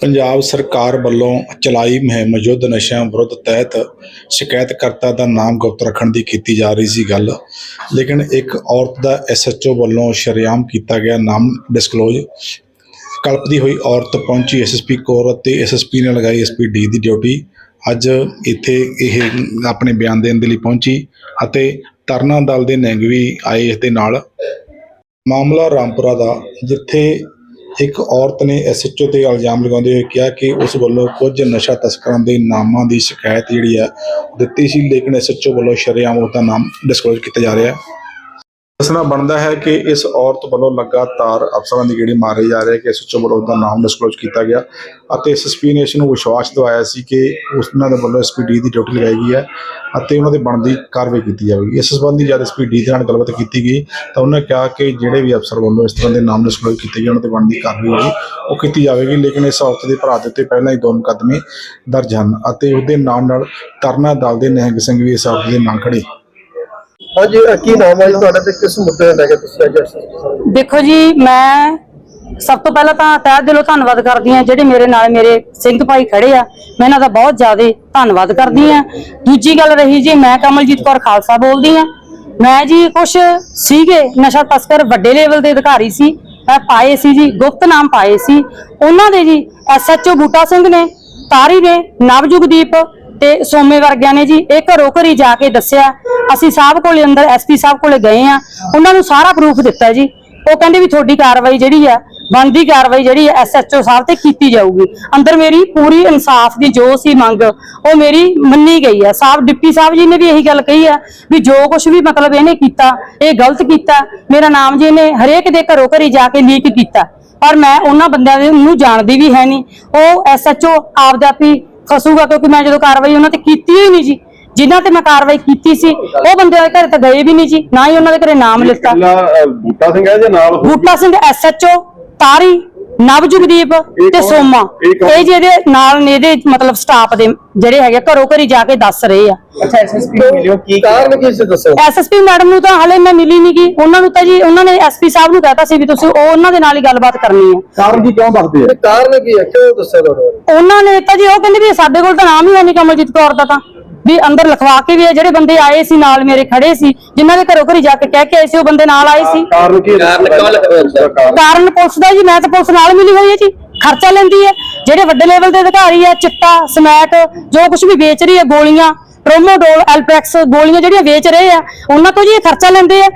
ਪੰਜਾਬ ਸਰਕਾਰ ਵੱਲੋਂ ਚਲਾਈ ਮੁਹਿੰਮ ਯੁੱਧ ਨਸ਼ਿਆਂ ਵਿਰੁੱਧ ਤਹਿਤ ਸ਼ਿਕਾਇਤਕਰਤਾ ਦਾ ਨਾਮ ਗੁਪਤ ਰੱਖਣ ਦੀ ਕੀਤੀ ਜਾ ਰਹੀ ਸੀ ਗੱਲ। ਲੇਕਿਨ ਇੱਕ ਔਰਤ ਦਾ ਐਸਐਚਓ ਵੱਲੋਂ ਸ਼ਰੇਆਮ ਕੀਤਾ ਗਿਆ ਨਾਮ ਡਿਸਕਲੋਜ਼ ਕਲਪਦੀ ਹੋਈ ਔਰਤ ਪਹੁੰਚੀ ਐਸਐਸਪੀ ਕੌਰ ਅਤੇ ਐਸਐਸਪੀ ਨੇ ਲਗਾਈ ਐਸਪੀ ਡੀ ਦੀ ਡਿਊਟੀ। ਅੱਜ ਇੱਥੇ ਇਹ ਆਪਣੇ ਬਿਆਨ ਦੇਣ ਦੇ ਲਈ ਪਹੁੰਚੀ ਅਤੇ ਤਰਨਾ ਦਲ ਦੇ ਨੈਂਗਵੀ ਆਏ ਇਸ ਦੇ ਨਾਲ। ਮਾਮਲਾ ਰਾਮਪੁਰਾ ਦਾ, ਜਿੱਥੇ ਇੱਕ ਔਰਤ ਨੇ ਐਸਐਚਓ ਤੇ ਇਲਜ਼ਾਮ ਲਗਾਉਂਦੇ ਹੋਏ ਕਿਹਾ ਕਿ ਉਸ ਵੱਲੋਂ ਕੁਝ ਨਸ਼ਾ ਤਸਕਰਾਂ ਦੇ ਨਾਮਾਂ ਦੀ ਸ਼ਿਕਾਇਤ ਜਿਹੜੀ ਹੈ ਦਿੱਤੀ ਸੀ, ਲੇਕਿਨ ਐਸਐਚਓ ਵੱਲੋਂ ਸ਼ਰੇਆਮ ਉਹਦਾ ਨਾਮ ਡਿਸਕਲੋਜ਼ ਕੀਤਾ ਜਾ ਰਿਹਾ ਹੈ। ਦੱਸਣਾ ਬਣਦਾ ਹੈ ਕਿ ਇਸ ਔਰਤ ਵੱਲੋਂ ਲਗਾਤਾਰ ਅਫਸਰਾਂ ਦੀ ਗੇੜੀ ਮਾਰੇ ਜਾ ਰਹੇ ਕਿ ਐਸਐਚਓ ਵੱਲੋਂ ਉਹਦਾ ਨਾਮ ਡਿਸਕਲੋਜ਼ ਕੀਤਾ ਗਿਆ ਅਤੇ ਐਸਐਸਪੀ ਨੇ ਇਸ ਨੂੰ ਵਿਸ਼ਵਾਸ ਦਿਵਾਇਆ ਸੀ ਕਿ ਉਸ ਉਹਨਾਂ ਦੇ ਵੱਲੋਂ ਐਸਪੀਡੀ ਦੀ ਡਿਊਟੀ ਲਗਾਈ ਗਈ ਹੈ ਅਤੇ ਉਹਨਾਂ ਦੇ ਬਣਦੀ ਕਾਰਵਾਈ ਕੀਤੀ ਜਾਵੇਗੀ। ਇਸ ਸੰਬੰਧੀ ਜਦ ਐਸਪੀਡੀ ਦੇ ਨਾਲ ਗੱਲਬਾਤ ਕੀਤੀ ਗਈ ਤਾਂ ਉਹਨਾਂ ਕਿਹਾ ਕਿ ਜਿਹੜੇ ਵੀ ਅਫਸਰ ਵੱਲੋਂ ਇਸ ਤਰ੍ਹਾਂ ਦੇ ਨਾਮ ਡਿਸਕਲੋਜ਼ ਕੀਤੇ ਗਏ, ਉਹਨਾਂ ਤੇ ਬਣਦੀ ਕਾਰਵਾਈ ਹੋਈ ਉਹ ਕੀਤੀ ਜਾਵੇਗੀ, ਲੇਕਿਨ ਇਸ ਔਰਤ ਦੇ ਭਰਾ ਦੇ ਉੱਤੇ ਪਹਿਲਾਂ ਹੀ ਦੋ ਮੁਕੱਦਮੇ ਦਰਜ ਹਨ ਅਤੇ ਉਹਦੇ ਨਾਲ ਨਾਲ ਤਰਨਾ ਦਲ ਦੇ ਨਿਹੰਗ ਸਿੰਘ ਵੀ ਇਸ ਔਰਤ ਦੇ ਨਾਲ ਖੜੇ ਹਾਂਜੀ ਅ, ਕੀ ਨਾਮ ਹੈ ਜੀ ਤੁਹਾਡਾ ਤੇ ਕਿਸ ਮੁੱਦੇ ਨੂੰ ਲੈ ਕੇ ਤੁਸੀਂ ਅੱਜ ਐਸਐਸਪੀ ਦੇਖੋ ਜੀ ਮੈਂ ਸਭ ਤੋਂ ਪਹਿਲਾਂ ਤਾਂ ਤਹਿ ਦਿਲੋਂ ਧੰਨਵਾਦ ਕਰਦੀ ਹਾਂ ਜਿਹੜੇ ਮੇਰੇ ਨਾਲ ਮੇਰੇ ਸਿੰਘ ਭਾਈ ਖੜੇ ਆ। ਮੈਂ ਇਹਨਾਂ ਦਾ ਬਹੁਤ ਜ਼ਿਆਦਾ ਧੰਨਵਾਦ ਕਰਦੀ ਹਾਂ। ਦੂਜੀ ਗੱਲ ਰਹੀ ਜੀ ਮੈਂ ਕਮਲਜੀਤ ਕੌਰ ਖਾਲਸਾ ਬੋਲਦੀ ਹਾਂ। ਮੈਂ ਜੀ ਕੁਛ ਸੀਗੇ ਨਸ਼ਾ ਤਸਕਰ ਵੱਡੇ ਲੈਵਲ ਦੇ ਅਧਿਕਾਰੀ ਸੀ। ਮੈਂ ਪਾਏ ਸੀ ਜੀ ਗੁਪਤ ਨਾਮ ਪਾਏ ਸੀ। ਉਹਨਾਂ ਦੇ ਜੀ ਐਸਐਚਓ ਬੂਟਾ ਸਿੰਘ ਨੇ ਤਾਰੀ ਨੇ ਨਵਜੁਗਦੀਪ ਤੇ ਸੋਮੇ ਵਰਗਿਆਂ ਨੇ ਜੀ ਇਹ ਘਰੋਂ ਘਰੀ ਜਾ ਕੇ ਦੱਸਿਆ, ਅਸੀਂ ਸਾਹਿਬ ਕੋਲੇ ਅੰਦਰ ਐਸਪੀ ਸਾਹਿਬ ਕੋਲੇ ਗਏ ਆ ਉਹਨਾਂ ਨੂੰ ਸਾਰਾ ਪ੍ਰੂਫ ਦਿੱਤਾ ਜੀ। ਉਹ ਕਹਿੰਦੇ ਵੀ ਤੁਹਾਡੀ ਕਾਰਵਾਈ ਜਿਹੜੀ ਆ, ਬਣਦੀ ਕਾਰਵਾਈ ਜਿਹੜੀ ਹੈ ਐਸਐਚਓ ਸਾਹਿਬ ਤੇ ਕੀਤੀ ਜਾਊਗੀ। ਅੰਦਰ ਮੇਰੀ ਪੂਰੀ ਇਨਸਾਫ ਦੀ ਜੋ ਸੀ ਮੰਗ, ਉਹ ਮੇਰੀ ਮੰਨੀ ਗਈ ਆ। ਸਾਹਿਬ, ਡਿਪਟੀ ਸਾਹਿਬ ਜੀ ਨੇ ਵੀ ਇਹੀ ਗੱਲ ਕਹੀ ਹੈ ਵੀ ਜੋ ਕੁਝ ਵੀ ਮਤਲਬ ਇਹਨੇ ਕੀਤਾ, ਇਹ ਗਲਤ ਕੀਤਾ। ਮੇਰਾ ਨਾਮ ਜੀ ਇਹਨੇ ਹਰੇਕ ਦੇ ਘਰੋਂ ਘਰੀ ਜਾ ਕੇ ਲੀਕ ਕੀਤਾ। ਪਰ ਮੈਂ ਉਹਨਾਂ ਬੰਦਿਆਂ ਦੇ ਨੂੰ ਜਾਣਦੀ ਵੀ ਹੈ ਨਹੀਂ। ਉਹ ਐਸਐਚਓ ਆਪਦਾ ਵੀ ਫਸੂਗਾ ਕਿਉਂਕਿ ਮੈਂ ਜਦੋਂ ਕਾਰਵਾਈ ਉਹਨਾਂ ਤੇ ਕੀਤੀ ਹੀ ਨਹੀਂ ਜੀ ਜਿਨ੍ਹਾਂ ਤੇ ਮੈਂ ਕਾਰਵਾਈ ਕੀਤੀ ਸੀ ਉਹ ਬੰਦੇ ਦੇ ਘਰੇ ਤਾਂ ਗਏ ਵੀ ਨਹੀਂ ਜੀ ਨਾ ਹੀ ਉਹਨਾਂ ਦੇ ਘਰੇ ਨਾਮ ਲਿਖਤਾ ਬੂਟਾ ਸਿੰਘ ਹੈ ਜਾਂ ਨਾਲ? ਬੂਟਾ ਸਿੰਘ ਐਸਐਚਓ ਤਾਰੀ ਨਵਜੁਗਦੀਪ ਤੇ? ਸੋਮਾ। ਇਹ ਜਿਹਦੇ ਨਾਲ ਨੇ ਇਹਦੇ ਮਤਲਬ ਸਟਾਫ ਦੇ ਜਿਹੜੇ ਹੈਗੇ ਘਰੋਂ ਘਰੀ ਜਾ ਕੇ ਦੱਸ ਰਹੇ ਆ। ਅੱਛਾ ਐਸਐਸਪੀ ਮਿਲਿਓ। ਕੀ ਕਾਰਨ ਕੀ ਸੀ ਦੱਸੋ? ਐਸਐਸਪੀ ਮੈਡਮ ਨੂੰ ਤਾਂ ਹਲੇ ਮੈਂ ਮਿਲੀ ਨਹੀਂ ਗਈ ਉਹਨਾਂ ਨੂੰ ਤਾਂ ਜੀ ਉਹਨਾਂ ਨੇ ਐਸਪੀ ਸਾਹਿਬ ਨੂੰ ਕਹਿਤਾ ਸੀ ਵੀ ਤੁਸੀਂ ਉਹ ਉਹਨਾਂ ਦੇ ਨਾਲ ਹੀ ਗੱਲਬਾਤ ਕਰਨੀ ਹੈ। ਕਾਰਨ ਕੀ ਕਿਉਂ ਦੱਸਦੇ ਆ ਕਾਰਨ ਕੀ ਹੈ? ਕਿਉਂ ਦੱਸਿਆ ਉਹਨਾਂ ਨੇ ਤਾਂ ਜੀ ਉਹ ਕਹਿੰਦੇ ਵੀ ਸਾਡੇ ਕੋਲ ਤਾਂ ਨਾਮ ਹੀ ਹੈ ਨਹੀਂ ਕਮਲਜੀਤ ਕੌਰ ਦਾ ਤਾਂ। ਵੀ ਅੰਦਰ ਲਿਖਵਾ ਕੇ ਵੀ ਇਹ ਜਿਹੜੇ ਬੰਦੇ ਆਏ ਸੀ ਨਾਲ ਮੇਰੇ ਖੜੇ ਸੀ ਜਿਨ੍ਹਾਂ ਦੇ ਘਰੋਂ ਘਰੀ ਜਾ ਕੇ ਕਹਿ ਕੇ ਆਏ ਸੀ ਉਹ ਬੰਦੇ ਨਾਲ ਆਏ ਸੀ। ਕਾਰਨ ਕੀ ਕਾਰਨ ਕਿਉਂ ਲੱਗਦਾ ਕਾਰਨ ਪੁਲਿਸ ਦਾ ਜੀ ਮੈਂ ਤਾਂ ਪੁਲਿਸ ਨਾਲ ਮਿਲੀ ਹੋਈ ਹੈ ਜੀ ਖਰਚਾ ਲੈਂਦੀ ਹੈ। ਜਿਹੜੇ ਵੱਡੇ ਲੈਵਲ ਦੇ ਅਧਿਕਾਰੀ ਆ ਚਿੱਟਾ ਸਮੈਕ ਜੋ ਕੁਝ ਵੀ ਵੇਚ ਰਹੀ ਹੈ ਗੋਲੀਆਂ ਪ੍ਰੋਮੋਡੋਲ ਐਲਪ੍ਰੈਕਸ ਗੋਲੀਆਂ ਜਿਹੜੀਆਂ ਵੇਚ ਰਹੇ ਆ, ਉਹਨਾਂ ਤੋਂ ਜੀ ਇਹ ਖਰਚਾ ਲੈਂਦੇ ਆ।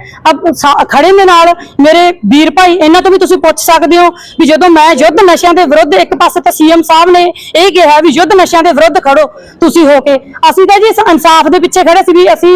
ਖੜੇ ਦੇ ਨਾਲ ਮੇਰੇ ਵੀਰ ਭਾਈ, ਇਹਨਾਂ ਤੋਂ ਵੀ ਤੁਸੀਂ ਪੁੱਛ ਸਕਦੇ ਹੋ ਵੀ ਜਦੋਂ ਮੈਂ ਯੁੱਧ ਨਸ਼ਿਆਂ ਦੇ ਵਿਰੁੱਧ ਇੱਕ ਪਾਸੇ ਤਾਂ ਸੀਐਮ ਸਾਹਿਬ ਨੇ ਇਹ ਕਿਹਾ ਵੀ ਯੁੱਧ ਨਸ਼ਿਆਂ ਦੇ ਵਿਰੁੱਧ ਖੜੋ ਤੁਸੀਂ ਹੋ ਕੇ। ਅਸੀਂ ਤਾਂ ਜੀ ਇਸ ਇਨਸਾਫ ਦੇ ਪਿੱਛੇ ਖੜੇ ਸੀ ਵੀ ਅਸੀਂ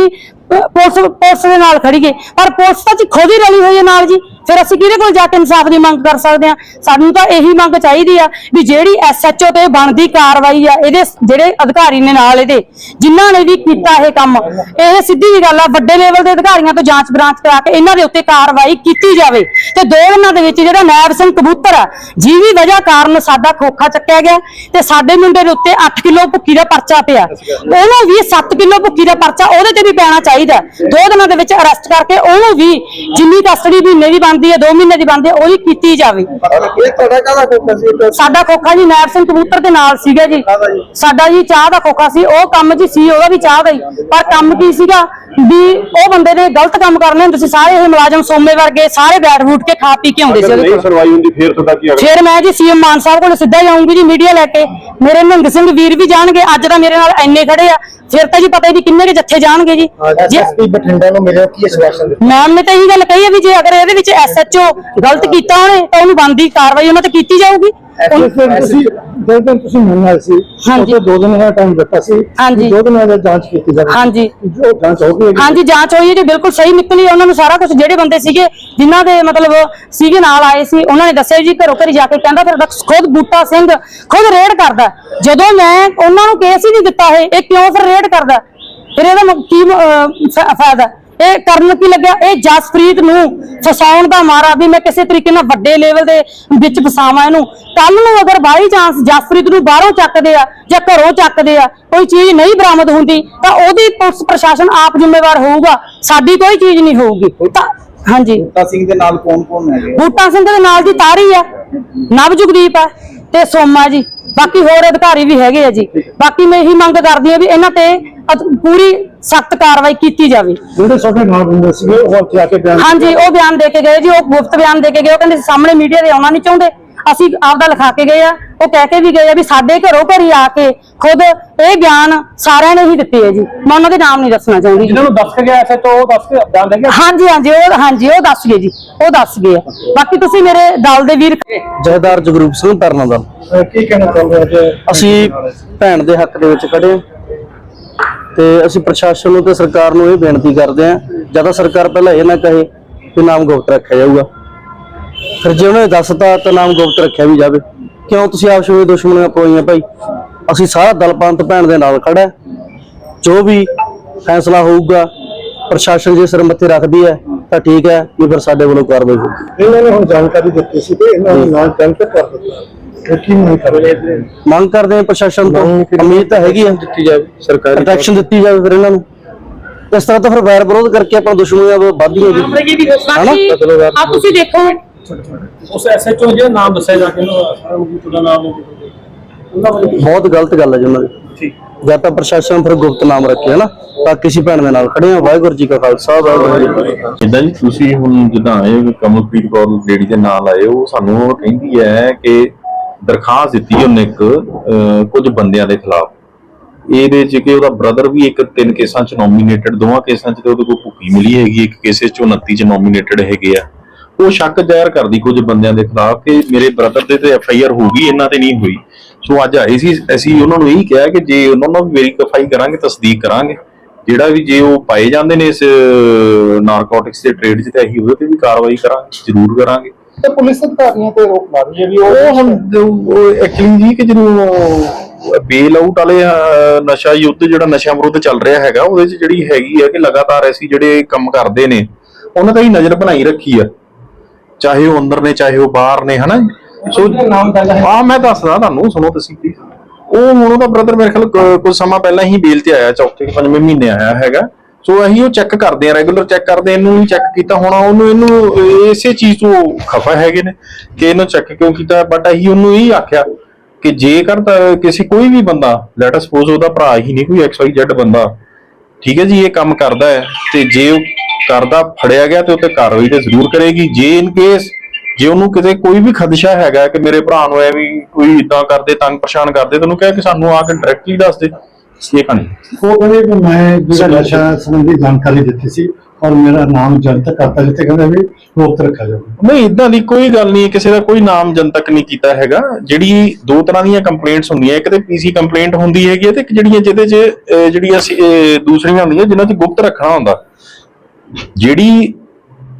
ਪੁਲਿਸ ਪੁਲਿਸ ਦੇ ਨਾਲ ਖੜੀਏ ਪਰ ਪੁਲਿਸ ਤਾਂ ਜੀ ਖੁਦ ਹੀ ਰਲੀ ਹੋਈ ਹੈ ਨਾਲ ਜੀ। ਫਿਰ ਅਸੀਂ ਕਿਹਦੇ ਕੋਲ ਜਾ ਕੇ ਇਨਸਾਫ ਦੀ ਮੰਗ ਕਰ ਸਕਦੇ ਹਾਂ? ਸਾਨੂੰ ਤਾਂ ਇਹੀ ਮੰਗ ਚਾਹੀਦੀ ਆ ਵੀ ਜਿਹੜੀ ਐਸਐਚਓ ਤੇ ਬਣਦੀ ਕਾਰਵਾਈ ਆ ਇਹਦੇ ਜਿਹੜੇ ਅਧਿਕਾਰੀ ਨੇ ਨਾਲ ਇਹਦੇ ਜਿਨ੍ਹਾਂ ਨੇ ਵੀ ਕੀਤਾ ਇਹ ਕੰਮ ਇਹ ਸਿੱਧੀ ਜੀ ਗੱਲ ਆ ਵੱਡੇ ਲੈਵਲ ਦੇ ਅਧਿਕਾਰੀਆਂ ਤੋਂ ਜਾਂਚ ਬ੍ਰਾਂਚ ਕਰਾ ਕੇ ਇਹਨਾਂ ਦੇ ਉੱਤੇ ਕਾਰਵਾਈ ਕੀਤੀ ਜਾਵੇ। ਤੇ ਦੋ ਦਿਨਾਂ ਦੇ ਵਿੱਚ ਜਿਹੜਾ ਨੈਬ ਸਿੰਘ ਕਬੂਤਰ ਆ ਜਿਹਦੀ ਵਜ੍ਹਾ ਕਾਰਨ ਸਾਡਾ ਖੋਖਾ ਚੱਕਿਆ ਗਿਆ ਤੇ ਸਾਡੇ ਮੁੰਡੇ ਦੇ ਉੱਤੇ 8 ਕਿਲੋ ਭੁੱਕੀ ਦਾ ਪਰਚਾ ਪਿਆ। ਉਹਨੂੰ ਵੀ 7 ਕਿਲੋ ਭੁੱਕੀ ਦਾ ਪਰਚਾ ਉਹਦੇ ਤੇ ਵੀ ਪੈਣਾ ਚਾਹੀਦਾ। ਦੋ ਦਿਨਾਂ ਦੇ ਵਿੱਚ ਅਰੈਸਟ ਕਰਕੇ ਉਹਨੂੰ ਵੀ ਜਿੰਨੀ ਕਸਟਡੀ ਮਹੀਨੇ ਦੀ ਬਣਦੀ ਹੈ 2 ਮਹੀਨੇ ਦੀ ਬਣਦੀ ਹੈ ਉਹਦੀ ਕੀਤੀ ਜਾਵੇ। ਇਹ ਤੁਹਾਡਾ ਕਾਹਦਾ ਕੋਕਾ ਸੀ? ਇਹ ਸਾਡਾ ਖੋਖਾ ਜੀ ਨੈਬ ਸਿੰਘ ਕਬੂਤਰ ਦੇ ਨਾਲ ਸੀਗਾ ਜੀ? ਸਾਡਾ ਜੀ ਚਾਹ ਦਾ ਖੋਖਾ ਸੀ ਉਹ ਕੰਮ ਜੀ ਸੀ ਉਹਦਾ ਵੀ ਚਾਹ ਦਾ ਹੀ। ਪਰ ਕੰਮ ਕੀ ਸੀਗਾ ਵੀ ਉਹ ਬੰਦੇ ਨੇ ਗਲਤ ਕੰਮ ਕਰਨੇ ਹੁੰਦੇ ਸੀ ਸਾਰੇ ਇਹ ਮੁਲਾਜ਼ਮ ਸੋਮੇ ਵਰਗੇ ਸਾਰੇ ਬੈਠ ਬੂਟ ਕੇ ਖਾ ਪੀ ਕੇ ਆਉਂਦੇ ਸੀ ਉਹਦੇ ਕੋਲ। ਸੁਣਵਾਈ ਹੁੰਦੀ ਫੇਰ ਤੁਹਾਡਾ ਕੀ ਫਿਰ ਮੈਂ ਜੀ ਸੀਐਮ ਮਾਨ ਸਾਹਿਬ ਕੋਲ ਸਿੱਧਾ ਜਾਊਂਗੀ ਜੀ ਮੀਡੀਆ ਲੈ ਕੇ। ਮੇਰੇ ਨਿਹੰਗ ਸਿੰਘ ਵੀਰ ਵੀ ਜਾਣਗੇ ਅੱਜ ਤਾਂ ਮੇਰੇ ਨਾਲ ਐਨੇ ਖੜੇ ਆ। ਫਿਰ ਤਾਂ ਜੀ ਪਤਾ ਹੀ ਨਹੀਂ ਕਿੰਨੇ ਕੇ ਜੱਥੇ ਜਾਣਗੇ ਜੀ। ਜੇ ਐਸਐਸਪੀ ਬਠਿੰਡਾ ਨੂੰ ਮਿਲਿਓ ਕੀ ਆਸ਼ਵਾਸਨ ਦਿੱਤਾ ਮੈਮ ਨੇ ਤਾਂ ਇਹੀ ਗੱਲ ਕਹੀ ਹੈ ਵੀ ਜੇ ਅਗਰ ਇਹਦੇ ਵਿੱਚ ਐਸਐਚਓ ਗਲਤ ਕੀਤਾ ਉਹਨੇ ਤਾਂ ਉਹਨੂੰ ਬਣਦੀ ਕਾਰਵਾਈ ਉਹਨਾਂ ਤੇ ਕੀਤੀ ਜਾਊਗੀ। ਉਹਨੂੰ- ਤੁਸੀਂ ਜਦੋਂ ਦਿਨ ਤੁਸੀਂ ਮਿਲਣ ਆਏ ਸੀ ਹਾਂਜੀ। ਦੋ ਦਿਨ ਦਾ ਟਾਈਮ ਦਿੱਤਾ ਸੀ। ਹਾਂਜੀ। ਦੋ ਦਿਨਾਂ ਦਾ ਜਾਂਚ ਕੀਤੀ ਜਾਵੇ। ਹਾਂਜੀ। ਜੋ ਜਾਂਚ ਹੋ ਗਈ ਹਾਂਜੀ ਜਾਂਚ ਹੋਈ ਹੈ ਜੀ ਬਿਲਕੁਲ ਸਹੀ ਨਿਕਲੀ। ਉਹਨਾਂ ਨੂੰ ਸਾਰਾ ਕੁਝ ਜਿਹੜੇ ਬੰਦੇ ਸੀਗੇ ਜਿਨ੍ਹਾਂ ਦੇ ਮਤਲਬ ਸੀਗੇ ਨਾਲ ਆਏ ਸੀ ਉਹਨਾਂ ਨੇ ਦੱਸਿਆ ਜੀ ਘਰੋਂ ਘਰੀ ਜਾ ਕੇ ਕਹਿੰਦਾ ਫਿਰ ਖੁਦ ਬੂਟਾ ਸਿੰਘ ਖੁਦ ਰੇਡ ਕਰਦਾ ਜਦੋਂ ਮੈਂ ਉਹਨਾਂ ਨੂੰ ਕੇਸ ਹੀ ਨਹੀਂ ਦਿੱਤਾ ਇਹ ਇਹ ਕਿਉਂ ਫਿਰ ਰੇਡ ਕਰਦਾ ਫਿਰ ਇਹਦਾ ਕੀ ਫਾਇਦਾ ਇਹ ਕਰਨ ਕੀ ਲੱਗਿਆ? ਇਹ ਜਸਪ੍ਰੀਤ ਨੂੰ ਫਸਾਉਣ ਦਾ ਮਾਰਾ ਵੀ ਮੈਂ ਕਿਸੇ ਤਰੀਕੇ ਨਾਲ ਵੱਡੇ ਲੈਵਲ ਦੇ ਵਿੱਚ ਫਸਾਵਾਂ ਇਹਨੂੰ। ਕੱਲ ਨੂੰ ਅਗਰ ਬਾਈ ਚਾਂਸ ਜਸਪ੍ਰੀਤ ਨੂੰ ਬਾਹਰੋਂ ਚੱਕਦੇ ਆ ਜਾਂ ਘਰੋਂ ਚੱਕਦੇ ਆ ਕੋਈ ਚੀਜ਼ ਨਹੀਂ ਬਰਾਮਦ ਹੁੰਦੀ ਤਾਂ ਉਹਦੀ ਪੁਲਿਸ ਪ੍ਰਸ਼ਾਸਨ ਆਪ ਜ਼ਿੰਮੇਵਾਰ ਹੋਊਗਾ। ਸਾਡੀ ਕੋਈ ਚੀਜ਼ ਨਹੀਂ ਹੋਊਗੀ। ਤਾਂ ਹਾਂਜੀ। ਬੂਟਾ ਸਿੰਘ ਦੇ ਨਾਲ ਕੌਣ ਕੌਣ ਹੈਗੇ ਬੂਟਾ ਸਿੰਘ ਦੇ ਨਾਲ ਦੀ ਤਾਰੀ ਆ। ਨਵਜੁਗਦੀਪ ਆ। ਤੇ ਸੋਮਾ ਜੀ ਬਾਕੀ ਹੋਰ ਅਧਿਕਾਰੀ ਵੀ ਹੈਗੇ ਆ ਜੀ। ਬਾਕੀ ਮੈਂ ਇਹੀ ਮੰਗ ਕਰਦੀ ਹਾਂ ਵੀ ਇਹਨਾਂ ਤੇ ਪੂਰੀ ਸਖਤ ਕਾਰਵਾਈ ਕੀਤੀ ਜਾਵੇ। ਜਿਹੜੇ ਤੁਹਾਡੇ ਨਾਲ ਹੁੰਦੇ ਸੀਗੇ ਉਹ ਉੱਥੇ ਆ ਕੇ ਬਿਆਨ ਹਾਂਜੀ ਉਹ ਬਿਆਨ ਦੇ ਕੇ ਗਏ ਜੀ ਉਹ ਗੁਪਤ ਬਿਆਨ ਦੇ ਕੇ ਗਏ। ਉਹ ਕਹਿੰਦੇ ਸਾਹਮਣੇ ਮੀਡੀਆ ਦੇ ਆਉਣਾ ਨਹੀਂ ਚਾਹੁੰਦੇ। ਅਸੀਂ ਆਪਦਾ ਲਿਖਾ ਕੇ ਗਏ ਆ ਉਹ ਕਹਿ ਕੇ ਵੀ ਗਏ ਆ ਵੀ ਸਾਡੇ ਘਰੋਂ ਘਰੀ ਆ ਕੇ ਖੁਦ ਇਹ ਬਿਆਨ ਸਾਰਿਆਂ ਨੇ ਹੀ ਦਿੱਤੇ ਹੈ ਜੀ। ਮੈਂ ਉਹਨਾਂ ਦੇ ਨਾਮ ਨਹੀਂ ਦੱਸਣਾ ਚਾਹੁੰਦੀ ਜੀ। ਜਿਹਨਾਂ ਨੂੰ ਦੱਸ ਕੇ ਗਿਆ ਐਸੇ ਤੋਂ ਉਹ ਦੱਸ ਕੇ ਬਿਆਨ ਦੇ ਗਿਆ ਹਾਂਜੀ ਹਾਂਜੀ ਉਹ ਹਾਂਜੀ ਉਹ ਦੱਸ ਗਏ ਜੀ ਉਹ ਦੱਸ ਗਏ ਆ। ਬਾਕੀ ਤੁਸੀਂ ਮੇਰੇ ਦਲ ਦੇ ਵੀਰ ਜਹਦਾਰ ਜਗਰੂਪ ਸਿੰਘ ਤਰਨਾ ਦਾ ਅਹ ਕੀ ਕਹਿਣਾ ਚਾਹੁੰਦੇ ਹੋ ਅੱਜ ਅਸੀਂ ਭੈਣ ਦੇ ਹੱਕ ਦੇ ਵਿੱਚ ਖੜੇ ਹਾਂ ਤੇ ਅਸੀਂ ਪ੍ਰਸ਼ਾਸਨ ਨੂੰ ਤੇ ਸਰਕਾਰ ਨੂੰ ਇਹ ਬੇਨਤੀ ਕਰਦੇ ਹਾਂ ਜਦੋਂ ਸਰਕਾਰ ਪਹਿਲਾਂ ਇਹ ਨਾ ਕਹੇ ਕਿ ਨਾਮ ਗੁਪਤ ਰੱਖਿਆ ਜਾਊਗਾ। ਫਿਰ ਜੇ ਉਹਨੇ ਦੱਸਤਾ ਤਾਂ ਨਾਮ ਗੁਪਤ ਰੱਖਿਆ ਵੀ ਜਾਵੇ। ਕਿਉਂ ਤੁਸੀਂ ਆਪਸ ਵਿੱਚ ਦੁਸ਼ਮਣੀਆਂ ਪਵਾਈਆਂ ਭਾਈ? ਅਸੀਂ ਸਾਰਾ ਦਲ ਪੰਥ ਭੈਣ ਦੇ ਨਾਲ ਖੜਾ ਹੈ। ਜੋ ਵੀ ਫੈਸਲਾ ਹੋਊਗਾ ਪ੍ਰਸ਼ਾਸਨ ਜੇ ਸਿਰ ਮੱਥੇ ਰੱਖਦੀ ਹੈ ਤਾਂ ਠੀਕ ਹੈ ਨਹੀਂ ਫਿਰ ਸਾਡੇ ਵੱਲੋਂ ਕਾਰਵਾਈ ਹੋਊਗੀ। ਇਹਨਾਂ ਨੇ ਹੁਣ ਜਾਣਕਾਰੀ ਦਿੱਤੀ ਸੀ ਤੇ ਇਹਨਾਂ ਨੂੰ ਨਾਲ ਤੇ ਕਰ ਦਿੱਤਾ। ਇਹ ਕੀ ਨਹੀਂ ਕਰ ਰਹੇ ਮੰਗ ਕਰਦੇ ਹਾਂ ਪ੍ਰਸ਼ਾਸਨ ਤੋਂ। ਉਮੀਦ ਤਾਂ ਹੈਗੀ ਹੈ ਦਿੱਤੀ ਜਾਵੇ ਸਰਕਾਰ ਪ੍ਰੋਟੈਕਸ਼ਨ ਦਿੱਤੀ ਜਾਵੇ ਫਿਰ ਇਹਨਾਂ ਨੂੰ। ਇਸ ਤਰ੍ਹਾਂ ਤਾਂ ਫਿਰ ਵੈਰ ਵਿਰੋਧ ਕਰਕੇ ਆਪਾਂ ਦੁਸ਼ਮਣੀਆਂ ਵੱਧਦੀਆਂ ਜੀ ਆ ਤੁਸੀਂ ਦੇਖੋ ਉਸ ਐਸਐਚਓ ਜਿਹੜਾ ਨਾਮ ਦੱਸਿਆ ਜਾ ਕੇ ਉਹਦਾ ਨਾਮ ਬਹੁਤ ਗਲਤ ਗੱਲ ਹੈ ਜੀ ਉਹਨਾਂ ਦੀ। ਜਾਂ ਤਾਂ ਪ੍ਰਸ਼ਾਸਨ ਫਿਰ ਗੁਪਤ ਨਾਮ ਰੱਖੇ ਹੈ ਨਾ? ਤਾਂ ਕਿਸੇ ਭੈਣ ਦੇ ਨਾਲ ਖੜੇ ਆ ਵਾਹਿਗੁਰੂ ਜੀ ਕਾ ਖਾਲਸਾ ਵਾਹਿਗੁਰੂ ਜੀ ਕੀ ਫਤਿਹ। ਇਦਾਂ ਜੀ ਤੁਸੀਂ ਹੁਣ ਜਿੱਦਾਂ ਆਏ ਹੋ ਕਮਲਪ੍ਰੀਤ ਕੌਰ ਲੇਡੀ ਦੇ ਨਾਲ ਆਏ ਹੋ ਸਾਨੂੰ ਉਹ ਕਹਿੰਦੀ ਹੈ ਕਿ ਦਰਖਾਸਤ ਦਿੱਤੀ ਉਹਨੇ ਇੱਕ ਕੁਝ ਬੰਦਿਆਂ ਦੇ ਖਿਲਾਫ। ਇਹਦੇ ਚ ਕਿ ਉਹਦਾ ਬ੍ਰਦਰ ਵੀ ਇੱਕ ਤਿੰਨ ਕੇਸਾਂ ਚ ਨੋਮੀਨੇਟਡ ਦੋਵਾਂ ਕੇਸਾਂ ਚ ਤੇ ਉਹਦੇ ਕੋਲ ਭੁੱਕੀ ਮਿਲੀ ਹੈਗੀ ਇੱਕ ਕੇਸੇ ਚ 29 ਚ ਨੋਮੀਨੇਟਡ ਹੈਗੇ ਆ। ਉਹ ਸ਼ੱਕ ਜ਼ਾਹਿਰ ਕਰਦੀ ਕੁਝ ਬੰਦਿਆਂ ਦੇ ਖਿਲਾਫ ਕਿ ਮੇਰੇ ਬ੍ਰਦਰ ਦੇ ਤੇ ਐਫ ਆਈ ਆਰ ਹੋ ਗਈ ਇਹਨਾਂ ਤੇ ਨਹੀਂ ਹੋਈ। ਸੋ ਅੱਜ ਆਏ ਸੀ ਅਸੀਂ ਉਹਨਾਂ ਨੂੰ ਇਹੀ ਕਿਹਾ ਕਿ ਜੇ ਉਹਨਾਂ ਨੂੰ ਵੈਰੀਫਾਈ ਕਰਾਂਗੇ ਤਸਦੀਕ ਕਰਾਂਗੇ। ਜਿਹੜਾ ਵੀ ਜੇ ਉਹ ਪਾਏ ਜਾਂਦੇ ਨੇ ਇਸ ਨਾਰਕੋਟਿਕਸ ਦੇ ਟ੍ਰੇਡ 'ਚ ਤੇ ਅਸੀਂ ਉਹਦੇ ਤੇ ਵੀ ਕਾਰਵਾਈ ਕਰਾਂਗੇ ਜ਼ਰੂਰ ਕਰਾਂਗੇ। ਤੇ ਪੁਲਿਸ ਅਧਿਕਾਰੀਆਂ ਤੇ ਰੋਕ ਲਾ ਰਹੀ ਹੈ ਵੀ ਉਹ ਹੁਣ ਐਕਚੁਅਲੀ ਜੀ ਕਿ ਜਦੋਂ ਬੇਲ ਆਊਟ ਵਾਲੇ ਨਸ਼ਾ ਯੁੱਧ ਜਿਹੜਾ ਨਸ਼ਾ ਵਿਰੁੱਧ ਚੱਲ ਰਿਹਾ ਹੈਗਾ ਉਹਦੇ 'ਚ ਜਿਹੜੀ ਹੈਗੀ ਹੈ ਕਿ ਲਗਾਤਾਰ ਅਸੀਂ ਜਿਹੜੇ ਕੰਮ ਕਰਦੇ ਨੇ ਉਹਨਾਂ ਤੇ ਹੀ ਨਜ਼ਰ ਬਣਾਈ ਰੱਖੀ ਆ। ਚਾਹੇ ਉਹ ਅੰਦਰ ਨੇ ਚਾਹੇ ਉਹ ਬਾਹਰ ਨੇ ਹਨਾ ਸੋ ਹੈ ਹਾਂ ਮੈਂ ਦੱਸਦਾ ਤੁਹਾਨੂੰ ਸੁਣੋ ਤੁਸੀਂ। ਉਹ ਹੁਣ ਉਹਦਾ ਬ੍ਰਦਰ ਮੇਰੇ ਖਿਆਲ ਕੁਝ ਸਮਾਂ ਪਹਿਲਾਂ ਹੀ ਬੇਲ ਤੇ ਆਇਆ ਚੌਥੇ ਪੰਜਵੇਂ ਮਹੀਨੇ ਆਇਆ ਹੈਗਾ। ਸੋ ਅਸੀਂ ਉਹ ਚੈੱਕ ਕਰਦੇ ਆ ਰੈਗੂਲਰ ਚੈੱਕ ਕਰਦੇ ਇਹਨੂੰ ਵੀ ਚੈੱਕ ਕੀਤਾ। ਹੋਣਾ ਉਹਨੂੰ ਇਹਨੂੰ ਇਸੇ ਚੀਜ਼ ਤੋਂ ਖਫਾ ਹੈਗੇ ਨੇ ਕਿ ਇਹਨੂੰ ਚੈੱਕ ਕਿਉਂ ਕੀਤਾ ਬਟ ਅਸੀਂ ਉਹਨੂੰ ਇਹ ਆਖਿਆ ਕਿ ਜੇਕਰ ਕਿਸੇ ਕੋਈ ਵੀ ਬੰਦਾ ਲੈਟ ਸਪੋਜ਼ ਉਹਦਾ ਭਰਾ ਹੀ ਨਹੀਂ ਕੋਈ ਐਕਸ ਵਾਈ ਜ਼ੈਡ ਬੰਦਾ ਠੀਕ ਹੈ ਜੀ ਇਹ ਕੰਮ ਕਰਦਾ ਹੈ ਤੇ ਜੇ ਉਹ ਕਰਦਾ ਫੜਿਆ ਗਿਆ ਤੇ ਉਹ ਤੇ ਕਾਰਵਾਈ ਤੇ ਜ਼ਰੂਰ ਕਰੇਗੀ। ਜੇ ਇਨ ਕੇਸ ਜੇ ਉਹਨੂੰ ਕਿਤੇ ਕੋਈ ਵੀ ਖਦਸ਼ਾ ਹੈਗਾ ਕਿ ਮੇਰੇ ਭਰਾ ਨੂੰ ਐ ਵੀ ਕੋਈ ਇਦਾਂ ਕਰਦੇ ਤੰਗ ਪਰੇਸ਼ਾਨ ਕਰਦੇ ਤੈਨੂੰ ਕਹਿ ਕਿ ਸਾਨੂੰ ਆ ਕੇ ਡਾਇਰੈਕਟਲੀ ਦੱਸ ਦੇ। ਇਹ ਕਹਾਣੀ। ਉਹ ਕਹਿੰਦੇ ਕਿ ਮੈਂ ਜਿਹੜਾ ਨਸ਼ਾ ਸੰਬੰਧੀ ਜਾਣਕਾਰੀ ਦਿੱਤੀ ਸੀ ਔਰ ਮੇਰਾ ਨਾਮ ਜਨਤਕ ਕਰਤਾ ਜਿੱਥੇ ਕਹਿੰਦੇ ਵੀ ਰੋਕ ਰੱਖਿਆ ਜਾਵੇ ਨਹੀਂ ਇਦਾਂ ਦੀ ਕੋਈ ਗੱਲ ਨਹੀਂ ਕਿਸੇ ਦਾ ਕੋਈ ਨਾਮ ਜਨਤਕ ਨਹੀਂ ਕੀਤਾ ਹੈਗਾ। ਜਿਹੜੀ ਦੋ ਤਰ੍ਹਾਂ ਦੀਆਂ ਕੰਪਲੇਂਟਸ ਹੁੰਦੀਆਂ ਇੱਕ ਤੇ ਪੀਸੀ ਕੰਪਲੇਂਟ ਹੁੰਦੀ ਹੈਗੀ ਤੇ ਇੱਕ ਜਿਹੜੀਆਂ ਜਿਹਦੇ 'ਚ ਜਿਹੜੀਆਂ ਦੂਸਰੀਆਂ ਹੁੰਦੀਆਂ ਜਿਨ੍ਹਾਂ 'ਚ ਗੁਪਤ ਰੱਖਣਾ ਹੁੰਦਾ। ਜਿਹੜੀ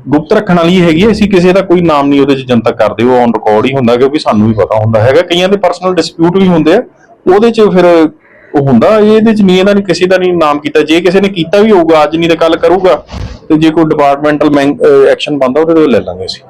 ਗੁਪਤ ਰੱਖਣ ਵਾਲੀ ਹੈਗੀ ਅਸੀਂ ਕਿਸੇ ਦਾ ਕੋਈ ਨਾਮ ਨਹੀਂ ਉਹਦੇ 'ਚ ਜਨਤਾ ਕਰਦੇ, ਉਹ ਔਨ ਰਿਕਾਰਡ ਹੀ ਹੁੰਦਾ, ਕਿਉਂਕਿ ਸਾਨੂੰ ਵੀ ਪਤਾ ਹੁੰਦਾ ਹੈਗਾ, ਕਈਆਂ ਦੇ ਪਰਸਨਲ ਡਿਸਪਿਊਟ ਵੀ ਹੁੰਦੇ ਆ, ਉਹਦੇ 'ਚ ਫਿਰ ਉਹ ਹੁੰਦਾ, ਇਹਦੇ 'ਚ ਨਹੀਂ ਇਹਦਾ ਨਹੀਂ ਕਿਸੇ ਦਾ ਨਹੀਂ ਨਾਮ ਕੀਤਾ, ਜੇ ਕਿਸੇ ਨੇ ਕੀਤਾ ਵੀ ਹੋਊਗਾ, ਅੱਜ ਨਹੀਂ ਤਾਂ ਕੱਲ ਕਰੂਗਾ, ਤੇ ਜੇ ਕੋਈ ਡਿਪਾਰਟਮੈਂਟਲ ਐਕਸ਼ਨ ਬੰਦਾ ਉਹਦੇ ਤੋਂ ਲੈ ਲਾਂਗੇ ਅਸੀਂ।